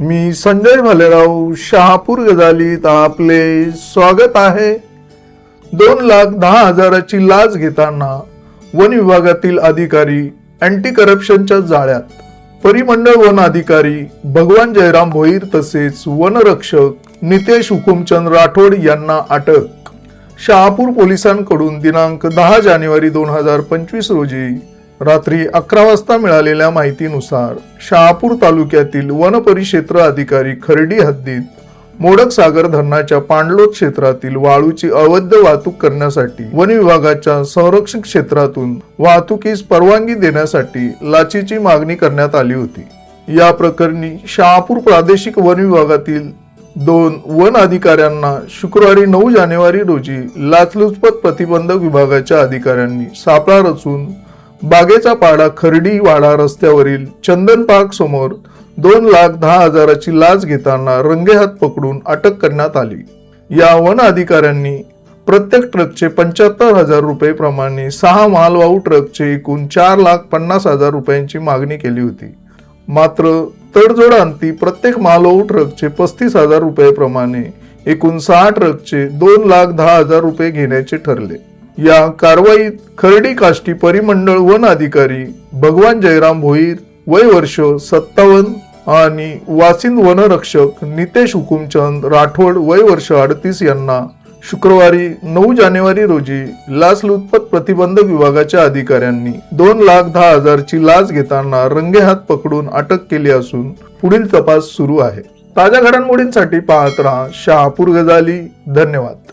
मी संजय भालेराव शहापूर गजालीत आपले स्वागत आहे. दोन लाख दहा हजाराची लाच घेताना वन विभागातील अधिकारी अँटी करप्शनच्या जाळ्यात. परिमंडळ वन अधिकारी भगवान जयराम भोईर तसेच वनरक्षक नितेश हुकुमचंद राठोड यांना अटक. शहापूर पोलिसांकडून दिनांक दहा जानेवारी दोन हजार पंचवीस रोजी रात्री अकरा वाजता मिळालेल्या माहितीनुसार शहापूर तालुक्यातील वनपरिक्षेत्र अधिकारी खर्डी हद्दीत मोडक सागर धरणाच्या पाणलोट क्षेत्रातील वाळूची अवैध वाहतूक करण्यासाठी वन विभागाच्या संरक्षण क्षेत्रातून वाहतुकीस परवानगी देण्यासाठी लाचीची मागणी करण्यात आली होती. या प्रकरणी शहापूर प्रादेशिक वन विभागातील दोन वन अधिकाऱ्यांना शुक्रवारी नऊ जानेवारी रोजी लाचलुचपत प्रतिबंधक विभागाच्या अधिकाऱ्यांनी सापळा रचून बागेचा पाडा खर्डी वाडा रस्त्यावरील चंदन पार्क समोर दोन लाख दहा हजाराची लाच घेताना रंगेहात पकडून अटक करण्यात आली. या वन अधिकाऱ्यांनी प्रत्येक ट्रकचे पंच्याहत्तर हजार रुपये प्रमाणे सहा मालवाहू ट्रकचे एकूण चार लाख पन्नास हजार रुपयांची मागणी केली होती. मात्र तडजोडांती प्रत्येक मालवाहू ट्रकचे पस्तीस हजार रुपये प्रमाणे एकूण सहा ट्रकचे दोन लाख दहा हजार रुपये घेण्याचे ठरले. या कारवाईत खर्डी काष्टी परिमंडळ वन अधिकारी भगवान जयराम भोईर वय वर्ष सत्तावन्न आणि वासिंद वनरक्षक नितेश हुकुमचंद राठोड वय वर्ष अडतीस यांना शुक्रवारी नऊ जानेवारी रोजी लाचलुचपत प्रतिबंधक विभागाच्या अधिकाऱ्यांनी दोन लाख दहा हजारची लाच घेताना रंगेहात पकडून अटक केली असून पुढील तपास सुरू आहे. ताज्या घडामोडींसाठी पाहत राहा शहापूर गजाली. धन्यवाद.